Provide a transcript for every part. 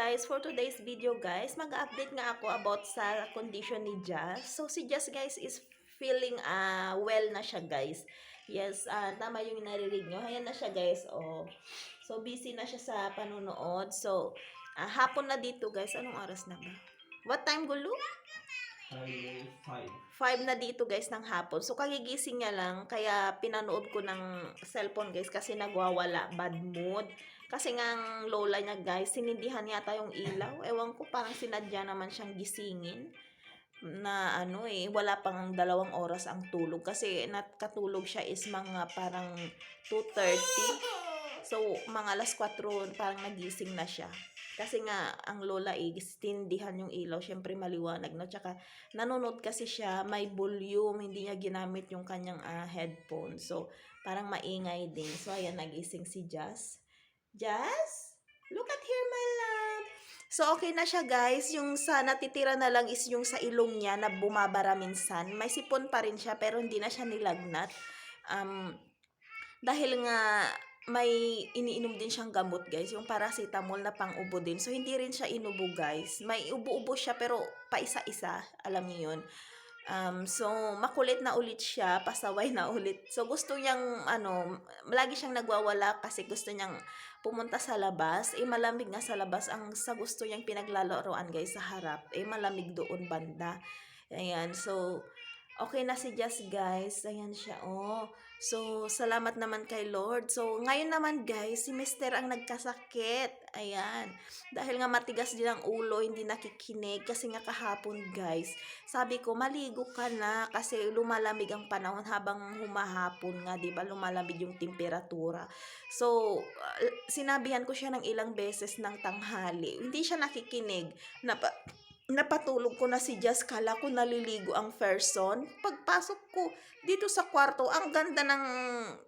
guys, for today's video guys, mag-update nga ako about sa condition ni Jazz. So si Jazz guys is feeling ah well na siya guys. Yes, ah tama yung narinig nyo. Ayan na siya guys. Oh. So busy na siya sa panunood. So ah, hapon na dito guys. Anong oras na ba? What time gulo? Five. 5 na dito guys ng hapon. So kagigising niya lang kaya pinanood ko ng cellphone guys kasi nagwawala bad mood. Kasi nga ang lola niya guys, sinindihan yata yung ilaw. Ewan ko parang sinadya naman siyang gisingin na ano eh, wala pang dalawang oras ang tulog. Kasi nakatulog siya is mga parang 2.30. So, mga alas 4 parang nagising na siya. Kasi nga, ang lola eh, tindihan yung ilaw. Siyempre, maliwanag, no? Tsaka, nanonood kasi siya, may volume, hindi niya ginamit yung kanyang ah, headphone. So, parang maingay din. So, ayan, nagising si Jazz. Jazz? Look at here, my love. So, okay na siya, guys. Yung sa natitira na lang is yung sa ilong niya na bumabara minsan. May sipon pa rin siya, pero hindi na siya nilagnat. Um, dahil nga may iniinom din siyang gamot guys, yung paracetamol na pang-ubo din. So hindi rin siya inubo guys. May ubo-ubo siya pero paisa-isa, alam niyo yun. Um, so makulit na ulit siya, pasaway na ulit. So gusto niyang ano, lagi siyang nagwawala kasi gusto niyang pumunta sa labas. Eh malamig nga sa labas ang sa gusto niyang pinaglalaroan guys sa harap. Eh malamig doon banda. Ayan, so okay na si Jazz guys. Ayan siya, oh. So, salamat naman kay Lord. So, ngayon naman guys, si Mister ang nagkasakit. Ayan. Dahil nga matigas din ang ulo, hindi nakikinig. Kasi nga kahapon guys, sabi ko, maligo ka na. Kasi lumalamig ang panahon habang humahapon nga, di ba? Lumalamig yung temperatura. So, uh, sinabihan ko siya ng ilang beses ng tanghali. Hindi siya nakikinig. Napa, napatulog ko na si Jazz, kala ko naliligo ang person. Pagpasok ko dito sa kwarto, ang ganda ng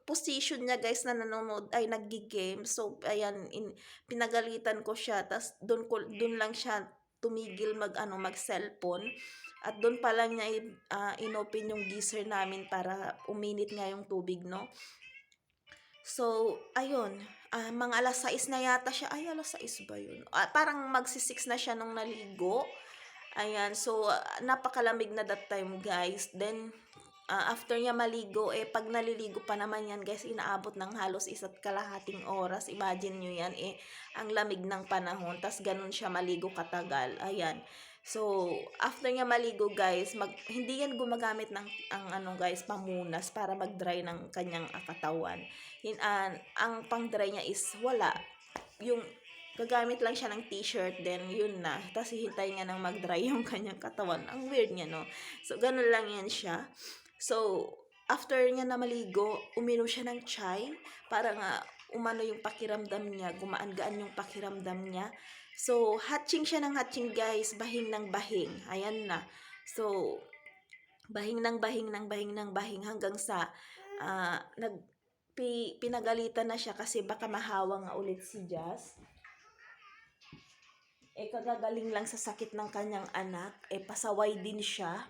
position niya guys na nanonood ay naggigame. So, ayan, in, pinagalitan ko siya. tas doon ko doon lang siya tumigil mag ano mag cellphone at doon pa lang niya uh, inopen yung geyser namin para uminit nga yung tubig no so ayun ah, mga alas 6 na yata siya ay alas 6 ba yun Ah, parang magsi-6 na siya nung naligo Ayan, so napakalamig na that time guys. Then ah, after niya maligo, eh pag naliligo pa naman yan guys, inaabot ng halos isa't kalahating oras. Imagine nyo yan, eh ang lamig ng panahon. tas ganun siya maligo katagal. Ayan. So, after niya maligo guys, mag, hindi yan gumagamit ng ang ano guys, pamunas para mag-dry ng kanyang katawan. Hin, ah, ang pang-dry niya is wala. Yung gagamit lang siya ng t-shirt, then yun na. Tapos hihintay niya nang mag-dry yung kanyang katawan. Ang weird niya, no? So, ganun lang yan siya. So, after niya na maligo, uminom siya ng chai para nga umano yung pakiramdam niya, gumaan-gaan yung pakiramdam niya. So, hatching siya ng hatching guys, bahing ng bahing. Ayan na. So, bahing ng bahing ng bahing ng bahing hanggang sa ah, nag pi, pinagalitan na siya kasi baka mahawa nga ulit si Jazz eh kagagaling lang sa sakit ng kanyang anak, eh pasaway din siya.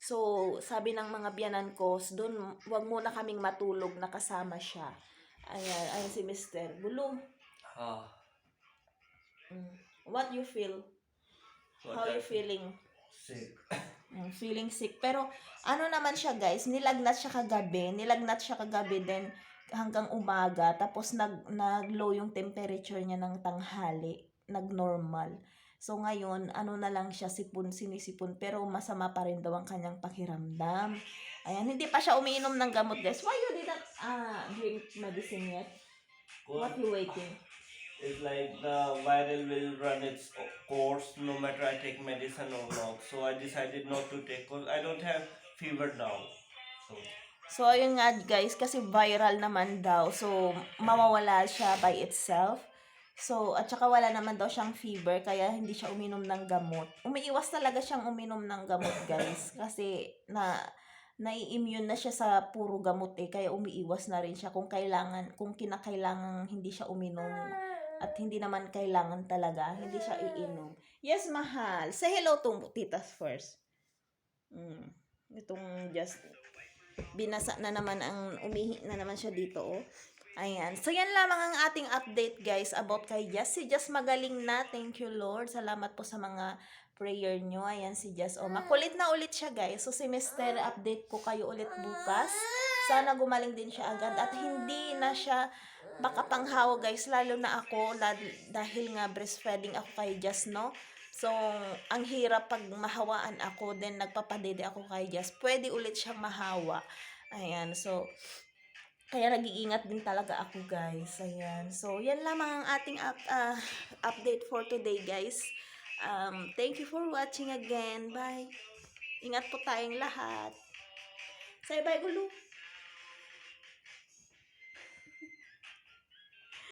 So, sabi ng mga biyanan ko, doon, wag muna kaming matulog na kasama siya. Ayan, ayan si Mr. Bulu. Ah. Mm. What you feel? what How I you feel? feeling? Sick. Mm, feeling sick. Pero, ano naman siya guys, nilagnat siya kagabi. Nilagnat siya kagabi then hanggang umaga. Tapos nag, nag-low yung temperature niya ng tanghali. Nag-normal. So ngayon, ano na lang siya, sipon, sinisipon. Pero masama pa rin daw ang kanyang pakiramdam. Ayan, hindi pa siya umiinom ng gamot guys. Why you didn't ah, drink medicine yet? What you waiting? It's like the viral will run its course no matter I take medicine or not. So I decided not to take because I don't have fever now. So So, ayun nga guys, kasi viral naman daw. So, mawawala siya by itself. So, at saka wala naman daw siyang fever, kaya hindi siya uminom ng gamot. Umiiwas talaga siyang uminom ng gamot, guys. Kasi, na, nai-immune na siya sa puro gamot eh, kaya umiiwas na rin siya kung kailangan, kung kinakailangan hindi siya uminom at hindi naman kailangan talaga, hindi siya iinom. Yes, mahal. Say hello to titas first. Mm. Itong just binasa na naman ang umihi na naman siya dito oh. Ayan. So, yan lamang ang ating update, guys, about kay Jess. Si Jess magaling na. Thank you, Lord. Salamat po sa mga prayer nyo. Ayan, si Jess. O, makulit na ulit siya, guys. So, si Mr. update ko kayo ulit bukas. Sana gumaling din siya agad. At hindi na siya makapanghawa, guys. Lalo na ako, dahil nga breastfeeding ako kay Jess, no? So, ang hirap pag mahawaan ako, then nagpapadede ako kay Jess. Pwede ulit siyang mahawa. Ayan, so, kaya nag-iingat din talaga ako, guys. Ayan. So, yan lamang ang ating up, ah, update for today, guys. Um, thank you for watching again. Bye. Ingat po tayong lahat. Say bye, Gulu.